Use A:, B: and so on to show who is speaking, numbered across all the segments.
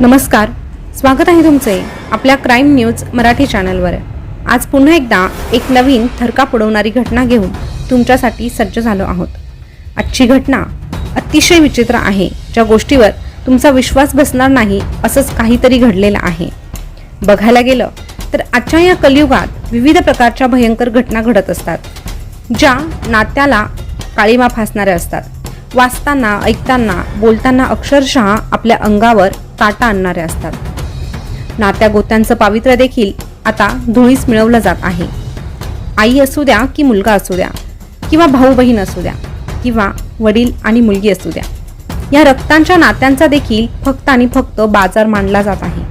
A: नमस्कार. स्वागत आहे तुमचे आपल्या क्राईम न्यूज मराठी चॅनलवर. आज पुन्हा एकदा एक नवीन थरका पडवणारी घटना घेऊन तुमच्यासाठी सज्ज झालो आहोत. आजची घटना अतिशय विचित्र आहे. ज्या गोष्टीवर तुमचा विश्वास बसणार नाही असंच काहीतरी घडलेलं आहे. बघायला गेलं तर आजच्या या कलियुगात विविध प्रकारच्या भयंकर घटना घडत असतात ज्या नात्याला काळीमा फासणाऱ्या असतात. वाचताना ऐकताना बोलताना अक्षरशः आपल्या अंगावर काटा आणणारे असतात. नात्या गोत्यांचं पावित्र्य देखील आता धुळीस मिळवलं जात आहे. आई असू द्या की मुलगा असू द्या किंवा भाऊ बहीण असू द्या किंवा वडील आणि मुलगी असू द्या या रक्तांच्या नात्यांचा देखील फक्त आणि फक्त बाजार मांडला जात आहे.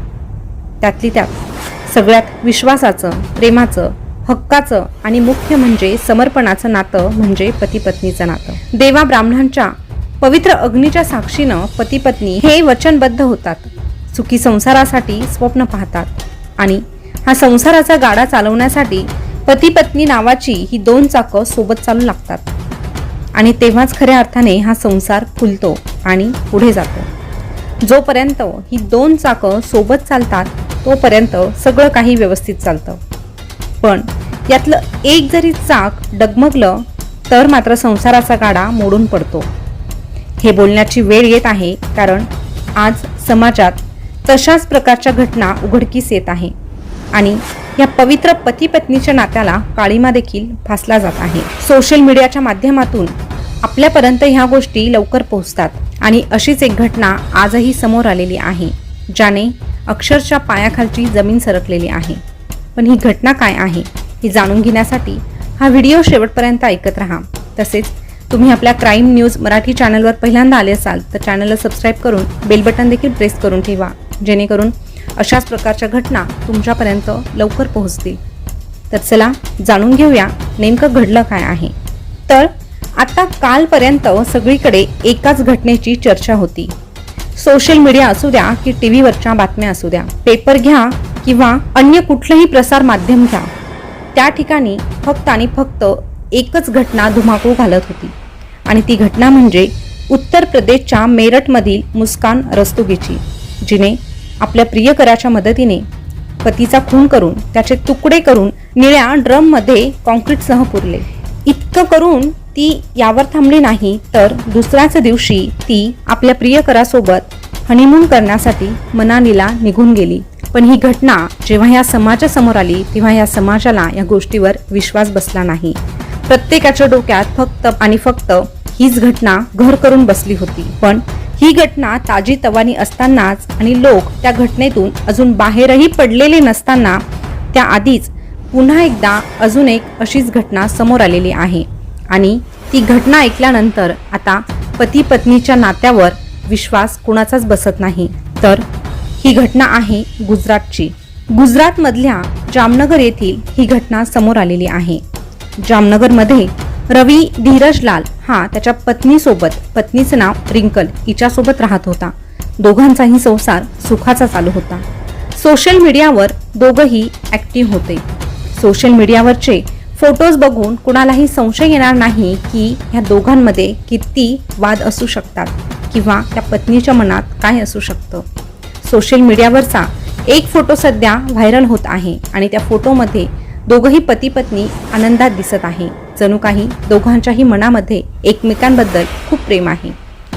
A: त्यातली त्यात सगळ्यात विश्वासाचं प्रेमाचं हक्काचं आणि मुख्य म्हणजे समर्पणाचं नातं म्हणजे पती पत्नीचं नातं. देवा ब्राह्मणांच्या पवित्र अग्नीच्या साक्षीनं पती पत्नी हे वचनबद्ध होतात. सुखी संसारासाठी स्वप्न पाहतात. आणि हा संसाराचा गाडा चालवण्यासाठी पती पत्नी नावाची ही दोन चाकं सोबत चालू लागतात. आणि तेव्हाच खऱ्या अर्थाने हा संसार फुलतो आणि पुढे जातो. जोपर्यंत ही दोन चाकं सोबत चालतात तोपर्यंत सगळं काही व्यवस्थित चालतं. पण यातलं एक जरी चाक डगमगलं तर मात्र संसाराचा गाडा मोडून पडतो. हे बोलण्याची वेळ येत आहे कारण आज समाजात तशाच प्रकारच्या घटना उघडकीस येत आहे आणि या पवित्र पती पत्नीच्या नात्याला काळीमा देखील फासला जात आहे. सोशल मीडियाच्या माध्यमातून आपल्यापर्यंत ह्या गोष्टी लवकर पोहोचतात आणि अशीच एक घटना आजही समोर आलेली आहे ज्याने अक्षरशः पायाखालची जमीन सरकलेली आहे. पण ही घटना काय आहे ही जाणून घेण्यासाठी हा व्हिडिओ शेवटपर्यंत ऐकत राहा. तसेच तुम्ही आपल्या क्राईम न्यूज मराठी चॅनलवर पहिल्यांदा आले असाल तर चॅनलला सबस्क्राईब करून बेल बटन देखील प्रेस करून ठेवा जेणेकरून अशाच प्रकारच्या घटना तुमच्यापर्यंत लवकर पोहोचतील. तर चला जाणून घेऊया नेमकं घडलं काय आहे. तर आता कालपर्यंत सगळीकडे एकाच घटनेची चर्चा होती. सोशल मीडिया असू द्या की टी व्हीवरच्या बातम्या असू द्या पेपर घ्या किंवा अन्य कुठलंही प्रसार माध्यम घ्या त्या ठिकाणी फक्त आणि फक्त एकच घटना धुमाकूळ घालत होती. आणि ती घटना म्हणजे उत्तर प्रदेशच्या मेरठमधील मुस्कान रस्तुगीची जिने आपल्या प्रियकराच्या मदतीने पतीचा खून करून त्याचे तुकडे करून निळ्या ड्रममध्ये कॉन्क्रीटसह पुरले. इतकं करून ती यावर थांबली नाही तर दुसऱ्याच दिवशी ती आपल्या प्रियकरासोबत हनीमून करण्यासाठी मनालीला निघून गेली. पण ही घटना जेव्हा या समाजासमोर आली तेव्हा या समाजाला या गोष्टीवर विश्वास बसला नाही. प्रत्येकाच्या डोक्यात फक्त आणि फक्त हीच घटना घर करून बसली होती. पण ही घटना ताजी तवानी असतानाच आणि लोक त्या घटनेतून अजून बाहेरही पडलेले नसताना त्या आधीच पुन्हा एकदा अजून एक अशीच घटना समोर आलेली आहे. आणि ती घटना ऐकल्यानंतर आता पती पत्नीच्या नात्यावर विश्वास कुणाचाच बसत नाही. तर ही घटना आहे गुजरातची. गुजरातमधल्या जामनगर येथील ही घटना समोर आलेली आहे. जामनगरमध्ये रवी धीरजलाल हा त्याच्या पत्नीसोबत पत्नीचं नाव रिंकल हिच्यासोबत राहत होता. दोघांचाही संसार सुखाचा चालू होता. सोशल मीडियावर दोघंही ॲक्टिव्ह होते. सोशल मीडियावरचे फोटोज बघून कुणालाही संशय येणार नाही की ह्या दोघांमध्ये किती वाद असू शकतात किंवा त्या पत्नीच्या मनात काय असू शकतं. सोशल मीडियावरचा एक फोटो सध्या व्हायरल होत आहे आणि त्या फोटोमध्ये दोघंही पती पत्नी आनंदात दिसत आहे. जणू काही दोघांच्याही मनामध्ये एकमेकांबद्दल खूप प्रेम आहे.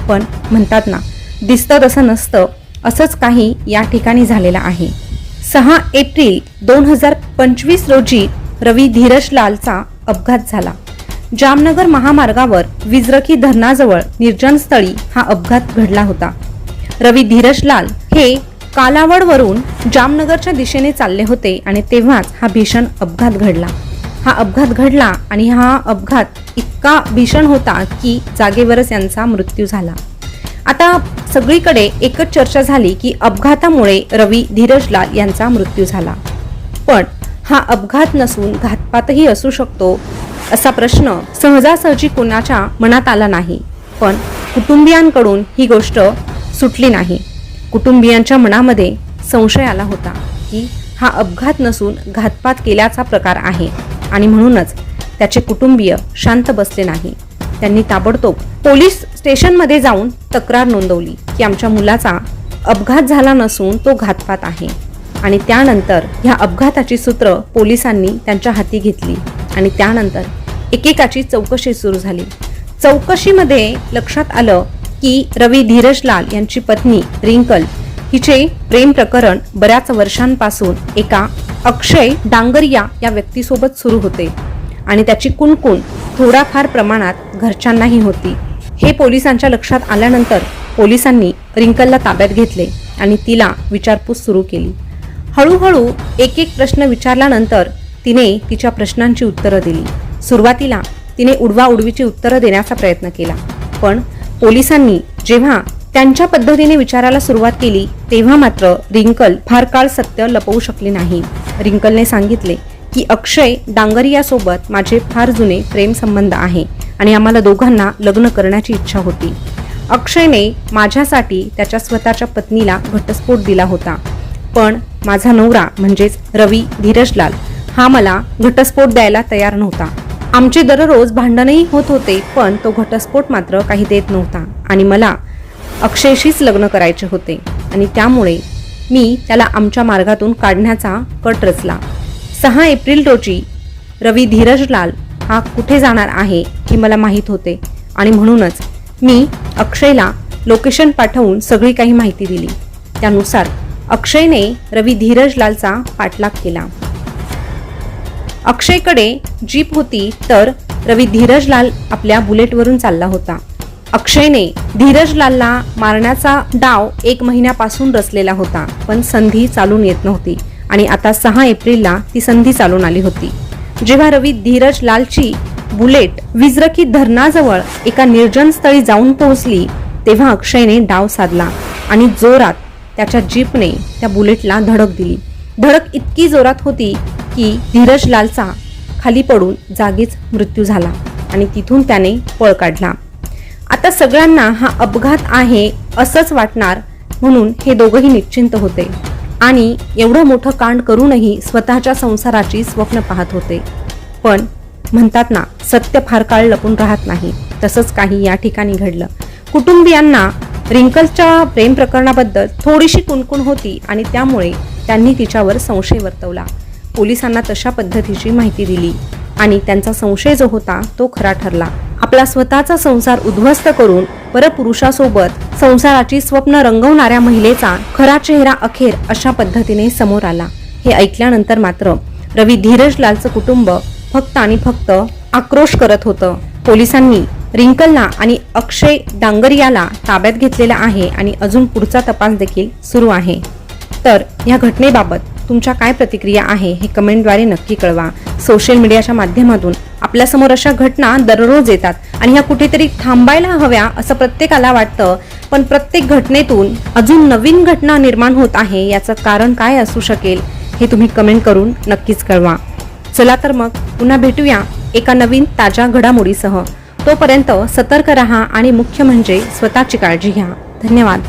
A: पण म्हणतात ना दिसतं तसं नसतं असंच काही या ठिकाणी झालेलं आहे. सहा एप्रिल दोन हजार पंचवीस रोजी रवी धीरजलालचा अपघात झाला. जामनगर महामार्गावर विजरखी धरणाजवळ निर्जनस्थळी हा अपघात घडला होता. रवी धीरजलाल हे कालावडवरून जामनगरच्या दिशेने चालले होते आणि तेव्हाच हा भीषण अपघात घडला. हा अपघात घडला आणि हा अपघात इतका भीषण होता की जागेवरच यांचा मृत्यू झाला. आता सगळीकडे एकच चर्चा झाली की अपघातामुळे रवी धीरजलाल यांचा मृत्यू झाला. पण हा अपघात नसून घातपातही असू शकतो असा प्रश्न सहजासहजी कोणाच्या मनात आला नाही. पण कुटुंबियांकडून ही गोष्ट सुटली नाही. कुटुंबियांच्या मनामध्ये संशय आला होता की हा अपघात नसून घातपात केल्याचा प्रकार आहे. आणि म्हणूनच त्याचे कुटुंबीय शांत बसले नाही. त्यांनी ताबडतोब पोलीस स्टेशनमध्ये जाऊन तक्रार नोंदवली की आमच्या मुलाचा अपघात झाला नसून तो घातपात आहे. आणि त्यानंतर ह्या अपघाताची सूत्र पोलिसांनी त्यांच्या हाती घेतली. आणि त्यानंतर एकेकाची चौकशी सुरू झाली. चौकशीमध्ये लक्षात आलं की रवी धीरजलाल यांची पत्नी रिंकल हिचे प्रेम प्रकरण बऱ्याच वर्षांपासून एका अक्षय डांगरिया या व्यक्तीसोबत सुरू होते आणि त्याची कुणकुण थोडाफार प्रमाणात घरच्यांनाही होती. हे पोलिसांच्या लक्षात आल्यानंतर पोलिसांनी रिंकलला ताब्यात घेतले आणि तिला विचारपूस सुरू केली. हळूहळू एक एक प्रश्न विचारल्यानंतर तिने तिच्या प्रश्नांची उत्तरं दिली. सुरुवातीला तिने उडवा उडवीची उत्तरं देण्याचा प्रयत्न केला पण पोलिसांनी जेव्हा त्यांच्या पद्धतीने विचारायला सुरुवात केली तेव्हा मात्र रिंकल फार काळ सत्य लपवू शकले नाही. रिंकलने सांगितले की अक्षय डांगरियासोबत माझे फार जुने प्रेमसंबंध आहे आणि आम्हाला दोघांना लग्न करण्याची इच्छा होती. अक्षयने माझ्यासाठी त्याच्या स्वतःच्या पत्नीला घटस्फोट दिला होता. पण माझा नवरा म्हणजेच रवी धीरजलाल हा मला घटस्फोट द्यायला तयार नव्हता. आमचे दररोज भांडणही होत होते पण तो घटस्फोट मात्र काही देत नव्हता. आणि मला अक्षयशीच लग्न करायचे होते. आणि त्यामुळे मी त्याला आमच्या मार्गातून काढण्याचा कट रचला. सहा एप्रिल रोजी रवी धीरजलाल हा कुठे जाणार आहे? हे मला माहीत होते. आणि म्हणूनच मी अक्षयला लोकेशन पाठवून सगळी काही माहिती दिली. त्यानुसार अक्षयने रवी धीरजलालचा पाठलाग केला. अक्षयकडे जीप होती तर रवी धीरजलाल आपल्या बुलेटवरून चालला होता. अक्षयने धीरजलालला मारण्याचा डाव एक महिन्यापासून रचलेला होता पण संधी चालून येत नव्हती आणि आता सहा एप्रिलला ती संधी चालून आली होती. जेव्हा रवी धीरजलालची बुलेट विजरकी धरणाजवळ एका निर्जन स्थळी जाऊन पोहोचली तेव्हा अक्षयने डाव साधला आणि जोरात त्याच्या जीपने त्या बुलेटला धडक दिली. धडक इतकी जोरात होती की धीरज लालचा खाली पडून जागीच मृत्यू झाला आणि तिथून त्याने पळ काढला. आता सगळ्यांना हा अपघात आहे असंच वाटणार म्हणून हे दोघंही निश्चिंत होते आणि एवढं मोठं कांड करूनही स्वतःच्या संसाराची स्वप्न पाहत होते. पण म्हणतात ना सत्य फार काळ लपून राहत नाही. तसंच काही या ठिकाणी घडलं. कुटुंबियांना रिंकलच्या प्रेम प्रकरणाबद्दल थोडीशी कुणकुण होती आणि त्यामुळे त्यांनी तिच्यावर संशय वर्तवला. पोलिसांना तशा पद्धतीची माहिती दिली. आणि त्यांचा संशय जो होता तो खरा ठरला. आपला स्वतःचा संसार उद्ध्वस्त करून परपुरुषासोबत संसाराची स्वप्न रंगवणाऱ्या महिलेचा खरा चेहरा अखेर अशा पद्धतीने समोर आला. हे ऐकल्यानंतर मात्र रवी धीरजलालचं कुटुंब फक्त आणि फक्त आक्रोश करत होतं. पोलिसांनी रिंकलला आणि अक्षय डांगरियाला ताब्यात घेतलेला आहे आणि अजून पुढचा तपास देखील सुरू आहे. तर या घटनेबाबत तुमच्या काय प्रतिक्रिया आहे हे कमेंटद्वारे नक्की कळवा. सोशल मीडियाच्या माध्यमातून आपल्यासमोर अशा घटना दररोज येतात आणि ह्या कुठेतरी थांबायला हव्या असं प्रत्येकाला वाटतं. पण प्रत्येक घटनेतून अजून नवीन घटना निर्माण होत आहे याचं कारण काय असू शकेल हे तुम्ही कमेंट करून नक्कीच कळवा. चला तर मग पुन्हा भेटूया एका नवीन ताज्या घडामोडीसह. तोपर्यंत सतर्क रहा आणि मुख्य म्हणजे स्वतःची काळजी घ्या. धन्यवाद.